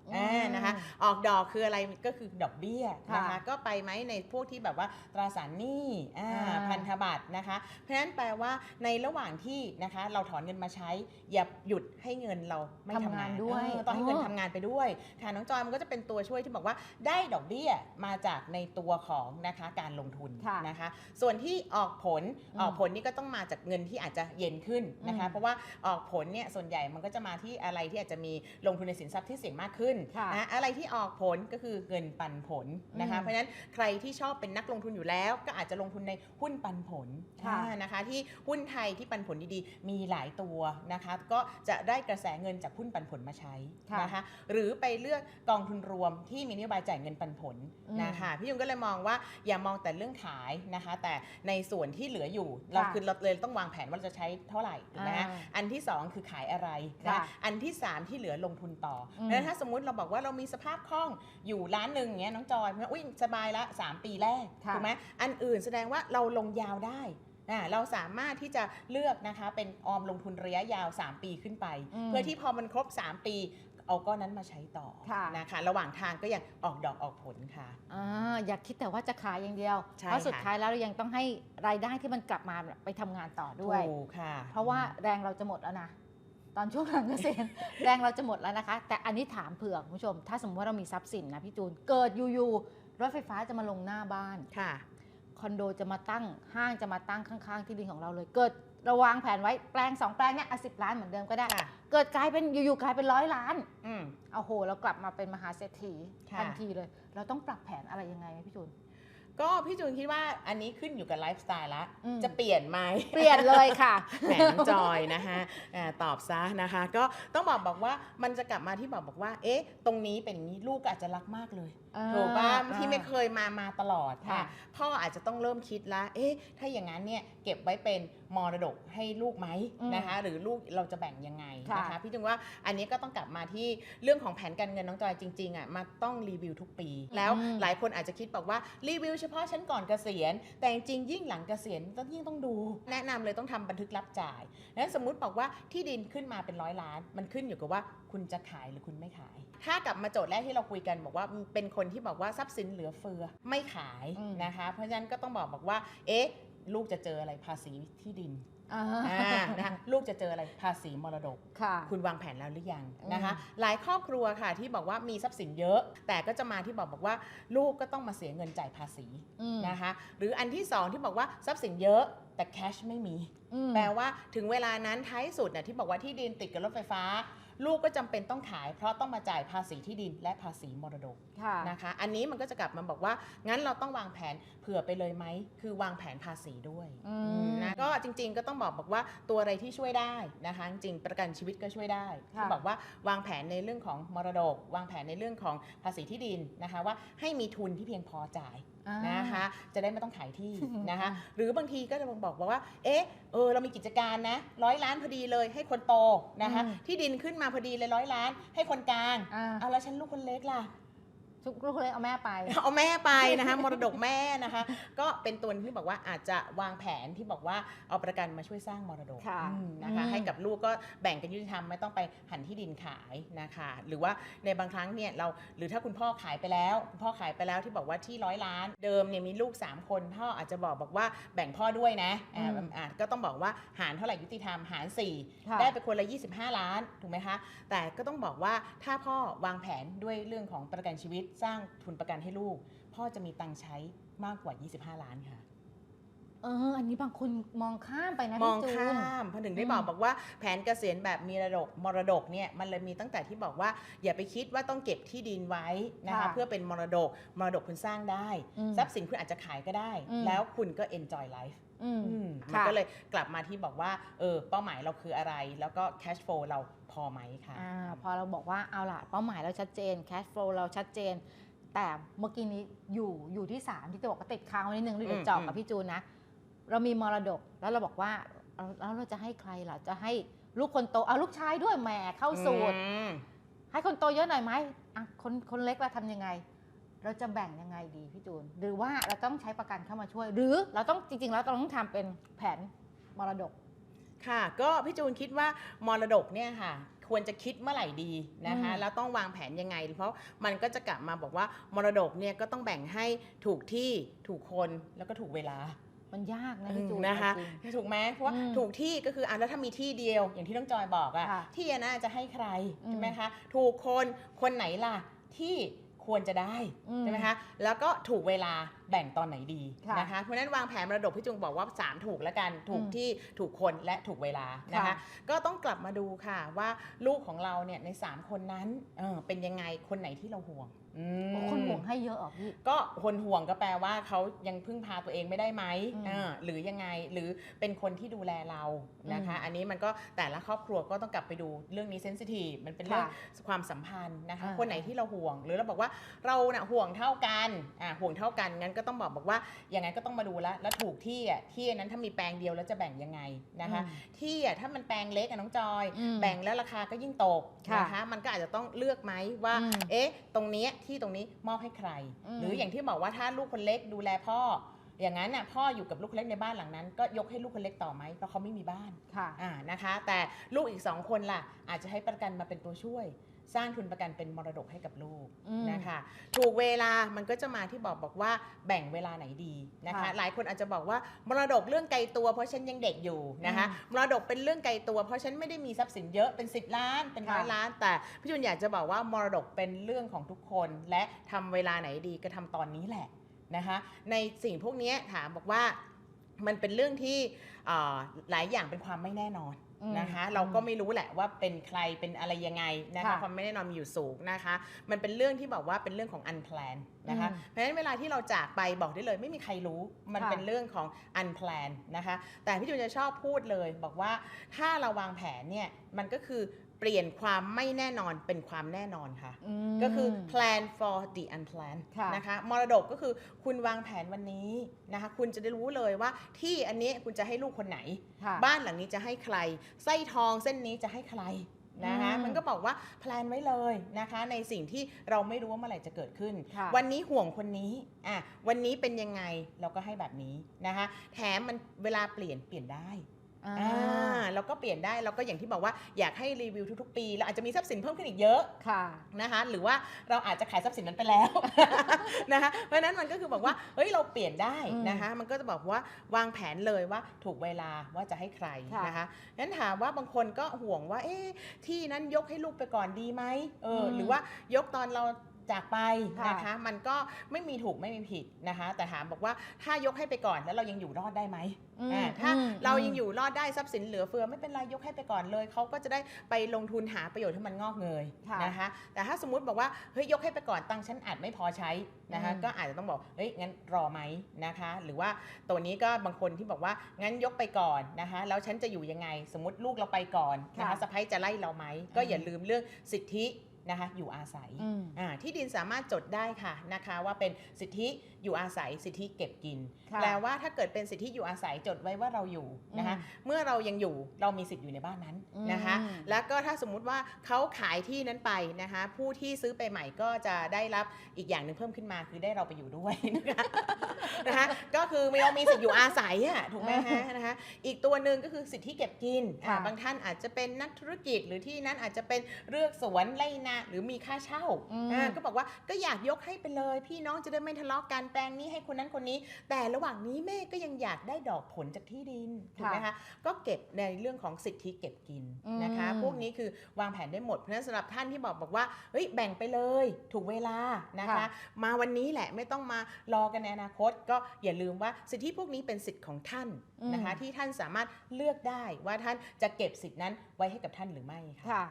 A: อืม
B: อ่า นะคะออกดอกคืออะไรก็คือดอกเบี้ยนะคะ
A: ค่ะ
B: ก็ไปไหมในพวกที่แบบว่าตราสารหนี้อ่า
A: อ่า
B: พันธบัตรนะคะ เพราะฉะนั้นแปลว่าในระหว่างที่นะคะเราถอนเงินมาใช้ อย่าหยุดให้เงินเราไม่ทำงาน
A: ทำงานด้วย
B: เออต้องให้เงิน
A: อ๋อ
B: ทำงานไปด้วยค่ะน้องจอยมันก็จะเป็นตัวช่วยที่บอกว่าได้ดอกเบี้ยมาจากในตัวของนะคะการลงทุน
A: ค่ะ
B: นะคะ ส่วนที่ออกผล
A: อืม
B: ออกผลนี่ก็ต้องมาจากเงินที่อาจจะเย็นขึ้นนะคะ
A: อืม
B: เพราะว่าออกผลเนี่ยส่วนใหญ่มันก็จะมาที่อะไรที่อาจจะมีลงทุนในสินทรัพย์ที่เสี่ยงมากขึ้น
A: ค่ะ
B: นะอะไรที่ออกผลก็คือเงินปันผลนะคะ
A: อืม
B: เพราะฉะนั้นใครที่ชอบเป็นนักลงทุนอยู่แล้ว ก็อาจจะลงทุนในหุ้นปันผล
A: ค่ะ
B: อ่านะคะที่หุ้นไทยที่ปันผลดีๆ มีหลายตัวนะคะก็จะได้กระแสเงินจากหุ้นปันผลมาใช้
A: ค่ะ
B: นะคะหรือไปเลือกกองทุนรวมที่มีนโยบายจ่ายเงินปันผล
A: อืม
B: นะคะพี่ยุงก็เลยมองว่าอย่ามองแต่เรื่องขายนะคะ แต่ในส่วนที่เหลืออยู่เรา
A: ค่ะ
B: คือเราเลยต้องวางแผนว่าเราจะใช้เท่าไหร่ถูกไหมฮะ
A: อ่า
B: อันที่ 2 คือขายอะไรนะ
A: ค่ะ
B: อันที่ 3 ที่เหลือลงทุนต่ออ
A: ม
B: แล้วถ้าสมมุติเราบอกว่าเรามีสภาพคล่องอยู่ล้านหนึ่งอย่างเงี้ยน้องจอยเพราะอุ้ยสบายละ 3 ปีแรก
A: ค่ะ
B: ถูกไหมอันอื่นแสดงว่าเราลงยาวได้อ่าเราสามารถที่จะเลือกนะคะเป็นออมลงทุนระยะยาว 3 ปีขึ้นไป
A: อืม
B: เพื่อที่พอมันครบ 3 ปีเอาก้อนนั้นมาใช้ต่อ
A: ค่ะ
B: นะคะระหว่างทางก็ยังออกดอกออกผลค่ะ
A: อ่าอยากคิดแต่ว่าจะขายอย่างเดียว
B: ใช่
A: เพราะสุด
B: ค่ะ
A: ท้ายแล้วเรายังต้องให้รายได้ที่มันกลับมาไปทำงานต่อด้วย
B: ถูกค่ะ
A: เพราะว่าแรงเราจะหมดแล้วนะ ตอนช่วงหลังเกษียณแรงเราจะหมดแล้วนะคะ แต่อันนี้ถามเผื่อคุณผู้ชม ถ้าสมมติว่าเรามีทรัพย์สินนะพี่จูน เกิดอยู่ๆรถไฟฟ้าจะมาลงหน้าบ้าน
B: ค่ะ
A: คอนโดจะมาตั้งห้างจะมาตั้งข้างๆ ที่ดินของเราเลย เกิดเราวางแผนไว้แปลงสองแปลงเนี่ยสิบล้านเหมือนเดิมก็ได้
B: ค่ะ
A: เกิดกลายเป็นอยู่ๆกลายเป็นร้อยล้าน
B: อืม
A: เอาโห เรากลับมาเป็นมหาเศรษฐี
B: ค่ะ
A: ทันทีเลย เราต้องปรับแผนอะไรยังไงไหมพี่จูน
B: ก็พี่จูนคิดว่าอันนี้ขึ้นอยู่กับไลฟ์สไตล์ละ
A: อืม
B: จะเปลี่ยนไหม
A: เปลี่ยนเลยค่ะ
B: แหมน้องจอยนะคะอ่าตอบซะนะคะ ก็ต้องบอกบอกว่ามันจะกลับมาที่บอกบอกว่า เอ๊ะ ตรงนี้เป็นอย่างนี้ลูกก็อาจจะรักมากเลย
A: อ่า
B: ถูกป่ะ
A: อ่า
B: ที่ไม่เคยมามาตลอดค่ะ
A: ค่ะ
B: พ่ออาจจะต้องเริ่มคิดละเอ๊ะ ถ้าอย่างนั้นเนี่ยเก็บไว้เป็น มรดกให้ลูกไหม
A: อืม
B: นะคะหรือลูกเราจะแบ่งยังไง
A: ค่ะ
B: นะคะพี่จึงว่าอันนี้ก็ต้องกลับมาที่เรื่องของแผนการเงินน้องจอยจริงๆอะมาต้องรีวิวทุกปี แล้วหลายคนอาจจะคิดบอกว่ารีวิวเฉพาะฉันก่อนเกษียณ แต่จริงๆยิ่งหลังเกษียณต้องยิ่งต้องดู แนะนำเลยต้องทำบันทึกรับจ่ายนั้นสมมุติบอกว่าที่ดินขึ้นมาเป็นร้อยล้าน มันขึ้นอยู่กับว่าคุณจะขายหรือคุณไม่ขาย ถ้ากลับมาโจทย์แรกที่เราคุยกันบอกว่าเป็นคนที่บอกว่าทรัพย์สินเหลือเฟือไม่ขาย
A: อืม
B: นะคะ เพราะฉะนั้นก็ต้องบอกบอกว่า เอ๊ะ ลูกจะเจออะไรภาษีที่ดิน
A: อ่า
B: อ่านะคะลูกจะเจออะไรภาษีมรดก
A: ค่ะ
B: คุณวางแผนแล้วหรือยัง
A: อืม
B: นะคะหลายครอบครัวค่ะที่บอกว่ามีทรัพย์สินเยอะ แต่ก็จะมาที่บอกบอกว่า ลูกก็ต้องมาเสียเงินจ่ายภาษี
A: อืม
B: นะคะหรืออันที่สองที่บอกว่าทรัพย์สินเยอะแต่แคชไม่มี
A: อืม
B: แปลว่าถึงเวลานั้นท้ายสุดน่ะที่บอกว่าที่ดินติดกับรถไฟฟ้า ลูกก็จำเป็นต้องขาย เพราะต้องมาจ่ายภาษีที่ดินและภาษีมรดก
A: ค่ะ
B: นะคะ อันนี้มันก็จะกลับมาบอกว่า งั้นเราต้องวางแผนเผื่อไปเลยไหม คือวางแผนภาษีด้วย
A: อืม
B: อืมนะก็จริงๆก็ต้องบอกบอกว่าตัวอะไรที่ช่วยได้นะคะจริงๆประกันชีวิตก็ช่วยได้
A: ค่ะ
B: ที่บอกว่าวางแผนในเรื่องของมรดก วางแผนในเรื่องของภาษีที่ดินนะคะว่าให้มีทุนที่เพียงพอจ่าย
A: อ่า
B: นะคะจะได้ไม่ต้องขายที่
A: อืม
B: นะคะหรือบางทีก็จะบอกบอกว่า เอ๊ะเออเรามีกิจการนะร้อยล้านพอดีเลยให้คนโตนะคะ
A: อืม
B: ที่ดินขึ้นมาพอดีเลยร้อยล้าน ให้คนกลาง
A: อ่า
B: เอาแล้วฉันลูกคนเล็กล่ะ
A: ทุกลูกเลยเอาแม่ไป
B: เอาแม่ไปนะคะมรดกแม่นะคะ ก็เป็นตัวที่บอกว่าอาจจะวางแผนที่บอกว่าเอาประกันมาช่วยสร้างมรดก
A: ค่ะ
B: อืมนะคะ
A: อืม
B: ให้กับลูกก็แบ่งกันยุติธรรมไม่ต้องไปหันที่ดินขายนะคะ หรือว่าในบางครั้งเนี่ยเราหรือถ้าคุณพ่อขายไปแล้วคุณพ่อขายไปแล้วที่บอกว่าที่ร้อยล้านเดิมเนี่ยมีลูก 3 คนพ่ออาจจะบอกบอกว่าแบ่งพ่อด้วยนะอ่า
A: อืม
B: อ่าก็ต้องบอกว่าหารเท่าไหร่ยุติธรรมหาร4
A: ค่ะ
B: ได้ไปคนละ 25 ล้านถูกไหมคะแต่ก็ต้องบอกว่าถ้าพ่อวางแผนด้วยเรื่องของประกันชีวิตสร้างทุนประกันให้ลูก พ่อจะมีตังค์ใช้มากกว่า 25 ล้านค่ะ
A: เออ อันนี้บางคนมองข้ามไปนะ
B: มอง
A: พี่จูน
B: ข้ามเพราะถึงได้
A: อืม
B: บอกบอกว่าแผนเกษียณแบบมีระดกมรดกเนี่ยมันเลยมีตั้งแต่ที่บอกว่า อย่าไปคิดว่าต้องเก็บที่ดินไว้นะคะ
A: ค่ะ
B: เพื่อเป็นมรดกมรดกคุณสร้างได้
A: อืม
B: ทรัพย์สินคุณอาจจะขายก็ได้
A: อืม แล้ว
B: แล้วคุณก็ enjoy life
A: อื ม
B: อืมมัน
A: ค่ะ
B: ก็เลยกลับมาที่บอกว่าเออเป้าหมายเราคืออะไร แล้วก็ cash flow เราพอไหมค่ะ
A: อ่าพอเราบอกว่าเอาล่ะเป้าหมายเราชัดเจน cash flow เราชัดเจน แต่เมื่อกี้นี้อยู่อยู่ที่ 3 ที่จะบอกว่าติดค้างไว้นิดนึงเดี๋ยว
B: อืม
A: เจาะ
B: อืม
A: กับพี่จูนนะ เรามีมรดกแล้วเราบอกว่าเอาแล้วเราจะให้ใครล่ะจะให้ลูกคนโตเอาลูกชายด้วยแหมเข้าสูตร
B: อืม
A: ให้คนโตเยอะหน่อยไหมอะคนคนเล็กเราทำยังไง เราจะแบ่งยังไงดีพี่จูน หรือว่าเราต้องใช้ประกันเข้ามาช่วย หรือเราต้องจริงๆแล้วเราต้องทำเป็นแผนมรดก
B: ค่ะ ก็พี่จูนคิดว่ามรดกเนี่ยค่ะ ควรจะคิดเมื่อไหร่ดีนะคะ
A: อืม
B: แล้วต้องวางแผนยังไง เพราะมันก็จะกลับมาบอกว่ามรดกเนี่ยก็ต้องแบ่งให้ถูกที่ถูกคนแล้วก็ถูกเวลา
A: มันยากนะพี่จูน
B: นะคะ
A: เอาจริง
B: ถูกไหมเพราะว่า
A: อืม
B: ถูกที่ก็คืออะแล้วถ้ามีที่เดียวอย่างที่น้องจอยบอกอะ
A: ค่ะ
B: ที่น่าจะให้ใคร
A: อืม
B: ใช่ไหมคะถูกคนคนไหนล่ะที่ ควรจะได้
A: อืม
B: ใช่ไหมคะแล้วก็ถูกเวลาแบ่งตอนไหนดี
A: ค่ะ
B: นะคะเพราะฉะนั้นวางแผนมรดกพี่จุงบอกว่า 3 ถูกแล้วกันถูก
A: อืม
B: ที่ถูกคนและถูกเวลานะคะ
A: ค่ะ
B: ก็ต้องกลับมาดูค่ะว่าลูกของเราเนี่ยใน 3 คนนั้นเออเป็นยังไงคนไหนที่เราห่วงอืม
A: คนห่วงให้เยอะออกพี่
B: ก็คนห่วงก็แปลว่าเขายังพึ่งพาตัวเองไม่ได้ไหม
A: อืม
B: อ่าหรือยังไงหรือเป็นคนที่ดูแลเรานะคะ
A: อืม
B: อันนี้มันก็แต่ละครอบครัวก็ต้องกลับไปดูเรื่องนี้เซนซิทีฟมันเป็นเรื่อง
A: ค่ะ
B: ความสัมพันธ์นะคะ
A: อ่า
B: คนไหนที่เราห่วง หรือเราบอกว่าเราน่ะห่วงเท่ากันอ่าห่วงเท่ากันงั้นก็ต้องบอกบอกว่าอย่างนั้นก็ต้องมาดูแล้วแล้วถูกที่อะที่นั้นถ้ามีแปลงเดียวแล้วจะแบ่งยังไงนะคะ
A: อืม
B: ที่อะถ้ามันแปลงเล็กอะน้องจอย
A: อืม
B: แบ่งแล้วราคาก็ยิ่งตก
A: ค่ะ
B: นะคะมันก็อาจจะต้องเลือกไหมว่า
A: อืม
B: เอ๊ะ ตรงเนี้ยที่ตรงนี้มอบให้ใคร
A: อืม
B: หรืออย่างที่บอกว่าถ้าลูกคนเล็กดูแลพ่อ อย่างนั้นน่ะพ่ออยู่กับลูกคนเล็กในบ้านหลังนั้น ก็ยกให้ลูกคนเล็กต่อไหมเพราะเขาไม่มีบ้าน
A: ค่ะ
B: อ่านะคะ แต่ลูกอีกสองคนล่ะอาจจะให้ประกันมาเป็นตัวช่วย สร้างทุนประกันเป็นมรดกให้กับลูก
A: อืม
B: นะคะถูกเวลามันก็จะมาที่บอกบอกว่าแบ่งเวลาไหนดีนะคะ
A: ค่ะ
B: หลายคนอาจจะบอกว่ามรดกเรื่องไกลตัวเพราะฉันยังเด็กอยู่นะคะ
A: อืม
B: มรดกเป็นเรื่องไกลตัว เพราะฉันไม่ได้มีทรัพย์สินเยอะเป็น 10 ล้านเป็นร้อย
A: ค่ะ
B: ล้าน แต่พี่จุนอยากจะบอกว่ามรดกเป็นเรื่องของทุกคน และทำเวลาไหนดีก็ทำตอนนี้แหละนะคะในสิ่งพวกเนี้ยถามบอกว่ามันเป็นเรื่องที่อ่าหลายอย่างเป็นความไม่แน่นอน
A: อืม
B: นะคะ เราก็ไม่รู้แหละว่าเป็นใครเป็นอะไรยังไงนะคะ
A: ค่ะ
B: ความไม่แน่นอนมีอยู่สูงนะคะ มันเป็นเรื่องที่บอกว่าเป็นเรื่องของ unplan นะคะ
A: อืม
B: เพราะฉะนั้นเวลาที่เราจากไปบอกได้เลย ไม่มีใครรู้มัน
A: ค่ะ
B: เป็นเรื่องของ unplan นะคะ แต่พี่จูนจะชอบพูดเลย บอกว่าถ้าเราวางแผนเนี่ยมันก็คือ เปลี่ยนความไม่แน่นอนเป็นความแน่นอนค่ะ
A: ม
B: ก็คือ plan for the unplanned
A: ค่ะ
B: นะคะมรดกก็คือคุณวางแผนวันนี้นะคะคุณจะได้รู้เลยว่าที่อันนี้คุณจะให้ลูกคนไหน
A: ค่ะ
B: บ้านหลังนี้จะให้ใคร ไส้ทองเส้นนี้จะให้ใครนะคะ
A: อืม
B: มันก็บอกว่าแพลนไว้เลยนะคะ ในสิ่งที่เราไม่รู้ว่าเมื่อไหร่จะเกิดขึ้น
A: ค่ะ
B: วันนี้ห่วงคนนี้อะวันนี้เป็นยังไงเราก็ให้แบบนี้นะคะ แถมมันเวลาเปลี่ยนเปลี่ยนได้
A: อ่า
B: อ่าเราก็เปลี่ยนได้เราก็อย่างที่บอกว่าอยากให้รีวิวทุกๆ ปีเราอาจจะมีทรัพย์สินเพิ่มขึ้นอีกเยอะ
A: ค่ะ
B: นะคะหรือว่าเราอาจจะขายทรัพย์สินนั้นไปแล้วนะคะเพราะฉะนั้นมันก็คือบอกว่าเฮ้ยเราเปลี่ยนได้
A: อืม
B: นะคะมันก็จะบอกว่าวางแผนเลยว่าถูกเวลาว่าจะให้ใคร
A: ค่ะ
B: นะคะนั้นถามว่าบางคนก็ห่วงว่าเอ๊ะที่นั้นยกให้ลูกไปก่อนดีไหมเอออ
A: ม
B: หรือว่ายกตอนเราจากไป
A: ค่ะ
B: นะคะมันก็ไม่มีถูกไม่มีผิดนะคะ แต่ถามบอกว่าถ้ายกให้ไปก่อนแล้วเรายังอยู่รอดได้ไหม
A: อืม
B: อ่าถ้า
A: อืม
B: เรายังอยู่รอดได้ทรัพย์สินเหลือเฟือไม่เป็นไรยกให้ไปก่อนเลย เขาก็จะได้ไปลงทุนหาประโยชน์ให้มันงอกเงย
A: ค่ะ
B: นะคะแต่ถ้าสมมติบอกว่าเฮ้ยยกให้ไปก่อนตังค์ฉันอาจไม่พอใช้นะคะ
A: อืม
B: ก็อาจจะต้องบอกเฮ้ยงั้นรอไหมนะคะ หรือว่าตัวนี้ก็บางคนที่บอกว่างั้นยกไปก่อนนะคะแล้วฉันจะอยู่ยังไง สมมติลูกเราไปก่อนนะคะ
A: ค่ะ
B: สะพ้ยจะไล่เราไหมก็อย่าลืมเรื่องสิทธิ นะคะอยู่อาศัย
A: อืม
B: อ่าที่ดินสามารถจดได้ค่ะนะคะว่าเป็นสิทธิอยู่อาศัยสิทธิเก็บกิน
A: ค่ะ
B: แปลว่าถ้าเกิดเป็นสิทธิอยู่อาศัยจดไว้ว่าเราอยู่นะคะ
A: อืม
B: เมื่อเรายังอยู่เรามีสิทธิ์อยู่ในบ้านนั้นนะคะ
A: อืม
B: แล้วก็ถ้าสมมุติว่าเขาขายที่นั้นไปนะคะผู้ที่ซื้อไปใหม่ก็จะได้รับอีกอย่างหนึ่งเพิ่มขึ้นมาคือได้เราไปอยู่ด้วยนะคะนะคะก็คือเรามีสิทธิ์อยู่อาศัยอะถูกไหมฮะนะคะอีกตัวหนึ่งก็คือสิทธิเก็บกินอ่า
A: ค่ะ
B: บางท่านอาจจะเป็นนักธุรกิจหรือที่นั้นอาจจะเป็นเลือกสวนไร่นาหรือมีค่าเช่า
A: อืม
B: อ่าก็บอกว่าก็อยากยกให้ไปเลย พี่น้องจะได้ไม่ทะเลาะกันแปลงนี้ให้คนนั้นคนนี้ แต่ระหว่างนี้แม่ก็ยังอยากได้ดอกผลจากที่ดินถูกไหมคะก็เก็บในเรื่องของสิทธิเก็บกินนะคะ
A: อืม
B: พวกนี้คือวางแผนได้หมดเพราะฉะนั้นสำหรับท่านที่บอกบอกว่าเฮ้ยแบ่งไปเลยถูกเวลานะคะ
A: ค่ะ
B: มาวันนี้แหละไม่ต้องมารอกันในอนาคต ก็อย่าลืมว่าสิทธิพวกนี้เป็นสิทธิ์ของท่านนะคะ
A: อืม
B: ที่ท่านสามารถเลือกได้ว่าท่านจะเก็บสิทธินั้นไว้ให้กับท่านหรือไม่ค่ะ
A: ค่ะ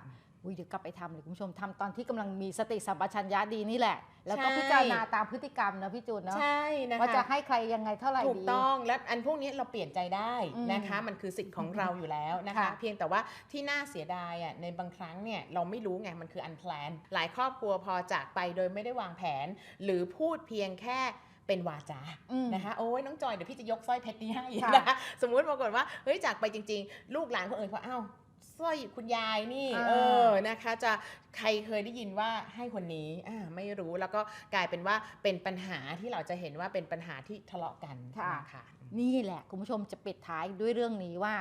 A: อุ้ยเดี๋ยวกลับไปทำเลยคุณผู้ชมทำตอนที่กำลังมีสติสัมปชัญญะดีนี่แหละ แล้วก็
B: ใช่
A: พิจารณาตามพฤติกรรมนะพี่จูนเนาะ
B: ใช่นะคะ
A: ว่าจะให้ใครยังไงเท่าไหร่
B: ถูก
A: ดี
B: ต้องและอันพวกนี้เราเปลี่ยนใจได้
A: อืม
B: นะคะมันคือสิทธิ์ของเราอยู่แล้วนะคะ
A: ค่ะ
B: เพียงแต่ว่าที่น่าเสียดายอะในบางครั้งเนี่ยเราไม่รู้ไงมันคืออันแพลนหลายครอบครัวพอจากไปโดยไม่ได้วางแผน หรือพูดเพียงแค่เป็นวาจา
A: อืม
B: นะคะโอ้ยน้องจอยเดี๋ยวพี่จะยกสร้อยเพชรนี้ให้
A: ค่ะ
B: นะคะสมมุติปรากฏว่าเฮ้ยจากไปจริง ๆ ลูกหลานคนอื่นเขาอ้าว สร้อยคุณยายนี่
A: อ่า
B: เออนะคะ จะใครเคยได้ยินว่าให้คนนี้อ่าไม่รู้แล้วก็กลายเป็นว่าเป็นปัญหาที่เราจะเห็นว่าเป็นปัญหาที่ทะเลาะกัน
A: ค่ะ
B: นะคะ
A: นี่แหละคุณผู้ชมจะปิดท้ายด้วยเรื่องนี้ว่า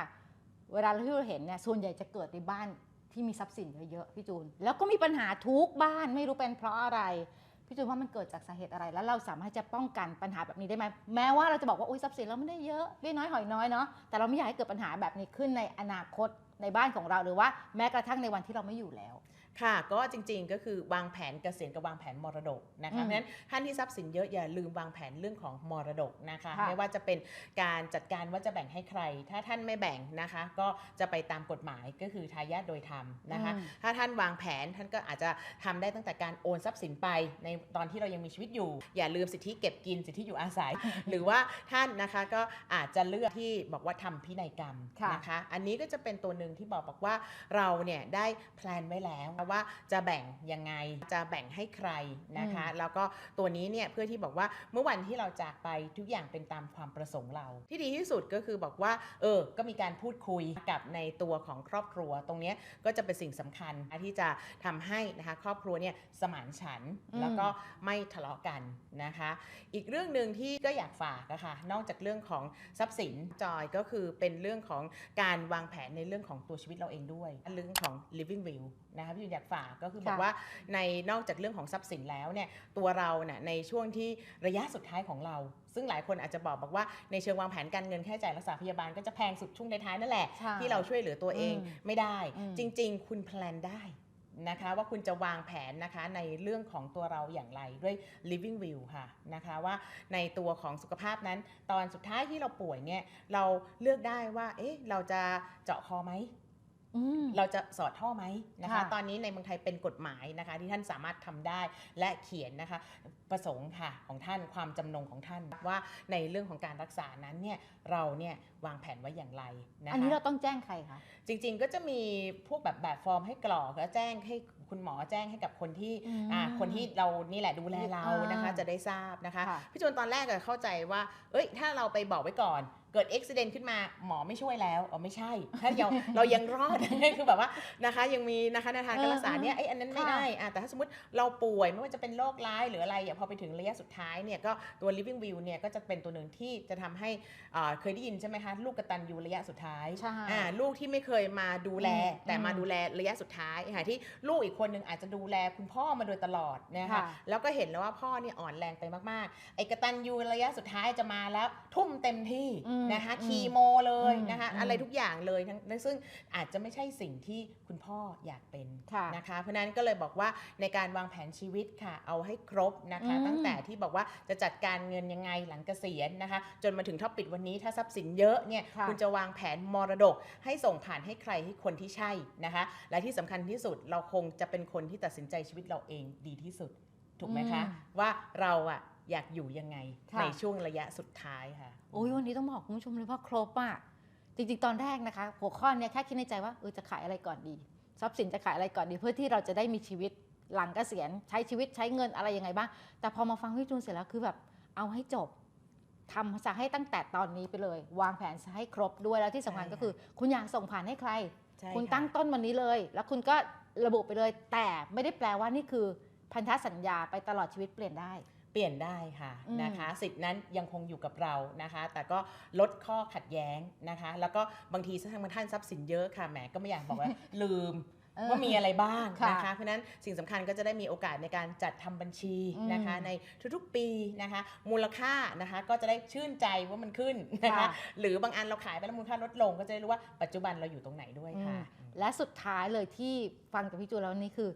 A: เวลาที่เราเห็นเนี่ยส่วนใหญ่จะเกิดในบ้านที่มีทรัพย์สินเยอะๆพี่จูน แล้วก็มีปัญหาทุกบ้านไม่รู้เป็นเพราะอะไรพี่จูนว่ามันเกิดจากสาเหตุอะไร แล้วเราสามารถจะป้องกันปัญหาแบบนี้ได้ไหมแม้ว่าเราจะบอกว่าอุ้ยทรัพย์สินเราไม่ได้เยอะเบี้ยน้อยหอยน้อยเนาะแต่เราไม่อยากให้เกิดปัญหาแบบนี้ขึ้นในอนาคต ในบ้านของเราหรือว่าแม้กระทั่งในวันที่เราไม่อยู่แล้ว
B: ค่ะ ก็จริงๆก็คือวางแผนเกษียณกับวางแผนมรดกนะคะ
A: อืม
B: เพราะฉะนั้นท่านที่ทรัพย์สินเยอะอย่าลืมวางแผนเรื่องของมรดกนะคะ
A: ค่ะ
B: ไม่ว่าจะเป็นการจัดการว่าจะแบ่งให้ใคร ถ้าท่านไม่แบ่งนะคะ ก็จะไปตามกฎหมายก็คือทายาทโดยธรรมนะคะ
A: อืม
B: ถ้าท่านวางแผนท่านก็อาจจะทำได้ตั้งแต่การโอนทรัพย์สินไป ในตอนที่เรายังมีชีวิตอยู่ อย่าลืมสิทธิเก็บกินสิทธิอยู่อาศัย หรือว่าท่านนะคะก็อาจจะเลือกที่บอกว่าทำพินัยกรรม
A: ค่ะ
B: นะคะ อันนี้ก็จะเป็นตัวหนึ่งที่บอกบอกว่าเราเนี่ยได้แพลนไว้แล้วว่าจะแบ่งยังไงจะแบ่งให้ใครนะคะ แล้วก็ตัวนี้เนี่ยเพื่อที่บอกว่าเมื่อวันที่เราจากไปทุกอย่างเป็นตามความประสงค์เรา ที่ดีที่สุดก็คือบอกว่าเออก็มีการพูดคุยกับในตัวของครอบครัว ตรงเนี้ยก็จะเป็นสิ่งสำคัญที่จะทำให้นะคะครอบครัวเนี่ยสมานฉันท์
A: อืม
B: แล้วก็ไม่ทะเลาะกันนะคะ อีกเรื่องหนึ่งที่ก็อยากฝากนะคะนอกจากเรื่องของทรัพย์สินจอยก็คือเป็นเรื่องของการวางแผนในเรื่องของตัวชีวิตเราเองด้วยเรื่องของ living will นะคะพี่ยุนอยากฝากก็คือบอก
A: ค่ะ
B: ว่าในนอกจากเรื่องของทรัพย์สินแล้วเนี่ยตัวเราเนี่ยในช่วงที่ระยะสุดท้ายของเรา ซึ่งหลายคนอาจจะบอกบอกว่าในเชิงวางแผนการเงินแค่จ่ายรักษาพยาบาลก็จะแพงสุดช่วงท้ายๆนั่นแหละ
A: ใช่
B: ที่เราช่วยเหลือตัวเอง
A: อืม
B: ไม่ได้
A: อืม
B: จริง ๆ คุณแพลนได้นะคะว่าคุณจะวางแผนนะคะในเรื่องของตัวเราอย่างไรด้วย living will ค่ะนะคะว่าในตัวของสุขภาพนั้น ตอนสุดท้ายที่เราป่วยเนี่ยเราเลือกได้ว่าเอ๊ะเราจะเจาะคอไหม
A: อืม
B: เราจะสอดท่อไหมนะคะ
A: ค่ะ
B: ตอนนี้ในเมืองไทยเป็นกฎหมายนะคะ ที่ท่านสามารถทำได้และเขียนนะคะประสงค์ค่ะของท่านความจำนงของท่านว่าในเรื่องของการรักษานั้นเนี่ยเราเนี่ยวางแผนไว้อย่างไรนะคะ
A: อันนี้เราต้องแจ้งใครคะ
B: จริงๆก็จะมีพวกแบบแบบฟอร์มให้กรอกแล้วแจ้งให้คุณหมอแจ้งให้กับคนที่
A: อืม
B: อ่าคนที่เรานี่แหละดูแลเรา
A: อ่าน
B: นะคะ จะได้ทราบนะคะ
A: ค่ะ
B: พี่จูนตอนแรกอะเข้าใจว่า เอ้ย ถ้าเราไปบอกไว้ก่อน เกิดอุบิเหตุขึ้นมาหมอไม่ช่วยแล้วอ๋อไม่ใช่ถ้าเราเรายังรอดคือแบบว่านะคะยังมีนะคะแนวทางการรักษาเนี่ยไอ้ยอันนั้นไม่
A: ค่ะ
B: ได้อะแต่ถ้าสมมติเราป่วยไม่ว่าจะเป็นโรคร้ายหรืออะไรอะพอไปถึงระยะสุดท้ายเนี่ยก็ตัว living will เนี่ยก็จะเป็นตัวหนึ่งที่จะทำให้อ่าเคยได้ยินใช่ไหมคะลูกกตันยูระยะสุดท้าย
A: ใช่
B: อ่าลูกที่ไม่เคยมาดูแล
A: อืม
B: แต่มา
A: อืม
B: ดูแลระยะสุดท้ายค่ะที่ลูกอีกคนนึงอาจจะดูแลคุณพ่อมาโดยตลอดนะคะ
A: ค่ะ
B: แล้วก็เห็นแล้วว่าพ่อเนี่ยอ่อนแรงไปมากๆไอ้กตันยูระยะสุดท้ายจะมาแล้วทุ่มเต็มที่
A: อืม
B: นะคะ
A: อืม
B: คีโมเลย
A: อืม
B: นะคะ
A: อืม
B: อะไรทุกอย่างเลยทั้งซึ่งอาจจะไม่ใช่สิ่งที่คุณพ่ออยากเป็น
A: ค่ะ
B: นะคะ เพราะฉะนั้นก็เลยบอกว่าในการวางแผนชีวิตค่ะ เอาให้ครบนะคะ
A: อืม
B: ตั้งแต่ที่บอกว่าจะจัดการเงินยังไงหลังเกษียณนะคะ จนมาถึงท็อปิดวันนี้ถ้าทรัพย์สินเยอะเนี่ย
A: ค่ะ
B: คุณจะวางแผนมรดก ให้ส่งผ่านให้ใครให้คนที่ใช่นะคะ และที่สำคัญที่สุดเราคงจะเป็นคนที่ตัดสินใจชีวิตเราเองดีที่สุดถูกไหมคะ
A: อืม
B: ว่าเราอะอยากอยู่ยังไง
A: ค่ะ
B: ในช่วงระยะสุดท้ายค่ะ
A: โอ้ยวันนี้ต้องบอกคุณผู้ชมเลยว่าครบอะจริงๆ ตอนแรกนะคะ หัวข้อเนี้ยแค่คิดในใจว่าเออจะขายอะไรก่อนดี ทรัพย์สินจะขายอะไรก่อนดี เพื่อที่เราจะได้มีชีวิตหลังเกษียณใช้ชีวิตใช้เงินอะไรยังไงบ้าง แต่พอมาฟังพี่จูนเสร็จแล้วคือแบบเอาให้จบทำซะให้ตั้งแต่ตอนนี้ไปเลย วางแผนซะให้ครบด้วยแล้วที่สำคัญ
B: ใช่ค่ะ
A: ก็คือ คุณอยากส่งผ่านให้ใคร
B: ใช่
A: คุณ
B: ค่ะ
A: ตั้งต้นวันนี้เลย แล้วคุณก็ระบุไปเลย แต่ไม่ได้แปลว่านี่คือพันธสัญญาไปตลอดชีวิตเปลี่ยนได้
B: เปลี่ยนได้ค่ะ
A: อืม
B: นะคะสิทธินั้นยังคงอยู่กับเรานะคะ แต่ก็ลดข้อขัดแย้งนะคะ แล้วก็บางทีทางท่านทรัพย์สินเยอะค่ะแหมก็ไม่อยากบอกว่าลืม
A: เออ
B: ว่ามีอะไรบ้าง
A: ค่ะ
B: นะคะ เพราะฉะนั้นสิ่งสำคัญก็จะได้มีโอกาสในการจัดทำบัญชีนะคะ
A: อืม
B: ในทุกๆปีนะคะ มูลค่านะคะก็จะได้ชื่นใจว่ามันขึ้นนะคะ
A: ค่ะ
B: หรือบางอันเราขายไปแล้วมูลค่าลดลง ก็จะได้รู้ว่าปัจจุบันเราอยู่ตรงไหนด้วยค่ะ
A: อืมและสุดท้ายเลยที่ฟังจากพี่จูนแล้วนี่คือ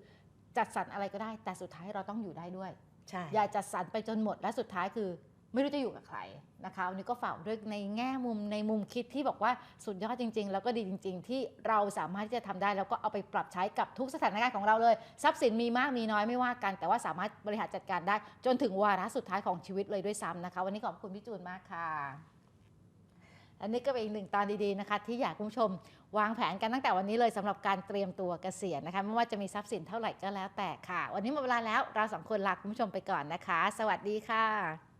A: จัดสรรอะไรก็ได้ แต่สุดท้ายเราต้องอยู่ได้ด้วย
B: ใช่
A: อย่าจัดสรรไปจนหมดและสุดท้ายคือไม่รู้จะอยู่กับใครนะคะวันนี้ก็ฝากด้วยในแง่มุมในมุมคิดที่บอกว่าสุดยอดจริง ๆ แล้วก็ดีจริง ๆ ที่เราสามารถที่จะทำได้ แล้วก็เอาไปปรับใช้กับทุกสถานการณ์ของเราเลย ทรัพย์สินมีมากมีน้อยไม่ว่ากัน แต่ว่าสามารถบริหารจัดการได้ จนถึงวาระสุดท้ายของชีวิตเลยด้วยซ้ำนะคะ วันนี้ขอบคุณพี่จูนมากค่ะ อันนี้ก็เป็นอีกหนึ่งตอนดีๆนะคะ ที่อยากคุณผู้ชม วางแผนกันตั้งแต่วันนี้เลยสำหรับการเตรียมตัวเกษียณนะคะ ไม่ว่าจะมีทรัพย์สินเท่าไหร่ก็แล้วแต่ค่ะ วันนี้หมดเวลาแล้วเราสองคนลาคุณผู้ชมไปก่อนนะคะ สวัสดีค่ะ